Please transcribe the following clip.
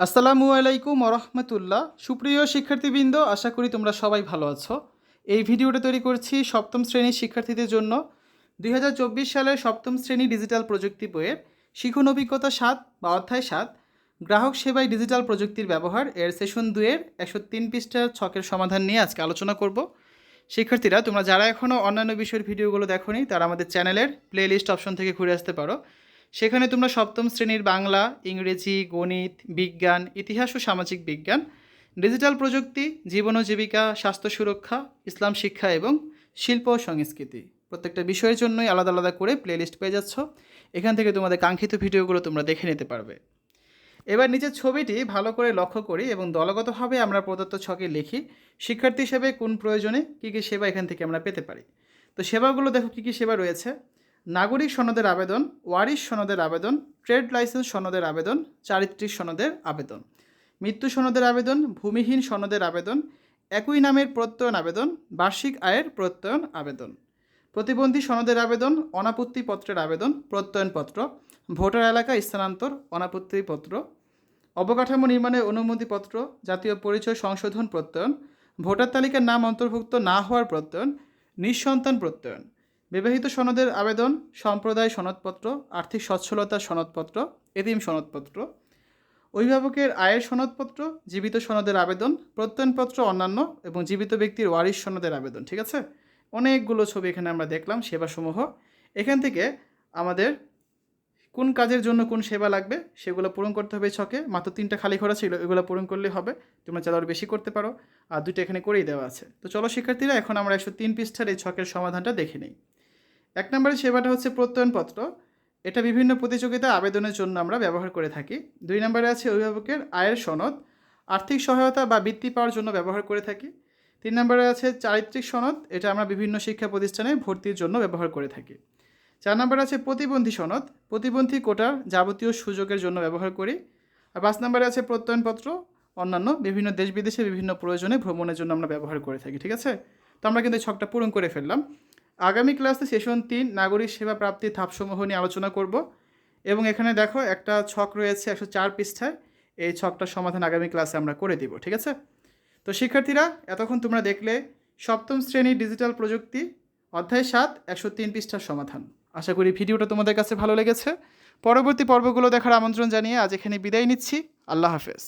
আসসালামু আলাইকুম রহমতুল্লাহ সুপ্রিয় শিক্ষার্থীবৃন্দ, আশা করি তোমরা সবাই ভালো আছো। এই ভিডিওটা তৈরি করছি সপ্তম শ্রেণির শিক্ষার্থীদের জন্য। দুই হাজার চব্বিশ সালের সপ্তম শ্রেণি ডিজিটাল প্রযুক্তি বইয়ের শিখন অভিজ্ঞতা সাত বা অধ্যায় সাত, গ্রাহক সেবায় ডিজিটাল প্রযুক্তির ব্যবহার এর সেশন দুয়ের একশো তিন পৃষ্ঠার ছকের সমাধান নিয়ে আজকে আলোচনা করব। শিক্ষার্থীরা, তোমরা যারা এখনও অন্যান্য বিষয়ের ভিডিওগুলো দেখোনি, তারা আমাদের চ্যানেলের প্লেলিস্ট অপশন থেকে ঘুরে আসতে পারো। সেখানে তোমরা সপ্তম শ্রেণির বাংলা, ইংরেজি, গণিত, বিজ্ঞান, ইতিহাস ও সামাজিক বিজ্ঞান, ডিজিটাল প্রযুক্তি, জীবন ও জীবিকা, স্বাস্থ্য সুরক্ষা, ইসলাম শিক্ষা এবং শিল্প ও সংস্কৃতি। প্রত্যেকটা বিষয়ের জন্যই আলাদা আলাদা করে প্লেলিস্ট পেয়ে যাচ্ছ। এখান থেকে তোমাদের কাঙ্ক্ষিত ভিডিওগুলো তোমরা দেখে নিতে পারবে। এবার নিচের ছবিটি ভালো করে লক্ষ্য করি এবং দলগতভাবে আমরা প্রদত্ত ছকে লিখি, শিক্ষার্থী হিসেবে কোন প্রয়োজনে কী কী সেবা এখান থেকে আমরা পেতে পারি। তো সেবাগুলো দেখো কী কী সেবা রয়েছে। নাগরিক সনদের আবেদন, ওয়ারিশ সনদের আবেদন, ট্রেড লাইসেন্স সনদের আবেদন, চারিত্রিক সনদের আবেদন। মৃত্যু সনদের আবেদন, ভূমিহীন সনদের আবেদন, একই নামের প্রত্যয়ন আবেদন, বার্ষিক আয়ের প্রত্যয়ন আবেদন। প্রতিবন্ধী সনদের আবেদন অনাপত্তি পত্রের আবেদন, প্রত্যয়নপত্র, ভোটার এলাকা স্থানান্তর, অনাপত্তিপত্র, অবকাঠামো নির্মাণের অনুমতিপত্র, জাতীয় পরিচয় সংশোধন প্রত্যয়ন, ভোটার তালিকার নাম অন্তর্ভুক্ত না হওয়ার প্রত্যয়ন, নিঃসন্তান প্রত্যয়ন। বিবাহিত সনদের আবেদন, সম্প্রদায় সনদপত্র, আর্থিক সচ্ছলতার সনদপত্র, এতিম সনদপত্র, অভিভাবকের আয়ের সনদপত্র, জীবিত সনদের আবেদন, প্রত্যয়নপত্র অন্যান্য এবং জীবিত ব্যক্তির ওয়ারিশ সনদের আবেদন, ঠিক আছে? অনেকগুলো ছবি এখানে আমরা দেখলাম সেবাসমূহ। এখান থেকে আমাদের কোন কাজের জন্য কোন সেবা লাগবে সেগুলো পূরণ করতে হবে ছকে। মাত্র তিনটা খালি ঘোরা ছিল এগুলো পূরণ করলে হবে। তোমরা আরও বেশি করতে পারো। আর দুটো এখানে করেই দেওয়া আছে। তো চলো শিক্ষার্থীরা, এখন আমরা একশো তিন পৃষ্ঠার এই ছকের সমাধানটা দেখে নিই। এক নম্বরের সেবাটা হচ্ছে প্রত্যয়নপত্র। এটা বিভিন্ন প্রতিযোগিতা আবেদনের জন্য আমরা ব্যবহার করে থাকি। দুই নম্বরে আছে অভিভাবকের আয়ের সনদ, আর্থিক সহায়তা বা বৃত্তি পাওয়ার জন্য ব্যবহার করে থাকি। তিন নম্বরে আছে চারিত্রিক সনদ, এটা আমরা বিভিন্ন শিক্ষা প্রতিষ্ঠানে ভর্তির জন্য ব্যবহার করে থাকি। চার নম্বরে আছে প্রতিবন্ধী সনদ, প্রতিবন্ধী কোটার যাবতীয় সুযোগের জন্য ব্যবহার করি। আর পাঁচ নম্বরে আছে প্রত্যয়নপত্র, অন্যান্য বিভিন্ন দেশ বিদেশে বিভিন্ন প্রয়োজনে ভ্রমণের জন্য আমরা ব্যবহার করে থাকি, ঠিক আছে? তো আমরা কিন্তু ছকটা পূরণ করে ফেললাম। আগামী ক্লাসে সেশন তিন, নাগরিক সেবা প্রাপ্তির ধাপসমূহ নিয়ে আলোচনা করব। এবং এখানে দেখো একটা ছক রয়েছে একশো চার পৃষ্ঠায়। এই ছকটার সমাধান আগামী ক্লাসে আমরা করে দিব, ঠিক আছে? তো শিক্ষার্থীরা, এতক্ষণ তোমরা দেখলে সপ্তম শ্রেণির ডিজিটাল প্রযুক্তি, অধ্যায় সাত, একশো তিন পৃষ্ঠার সমাধান। আশা করি ভিডিওটা তোমাদের কাছে ভালো লেগেছে। পরবর্তী পর্বগুলো দেখার আমন্ত্রণ জানিয়ে আজ এখানে বিদায় নিচ্ছি। আল্লাহ হাফেজ।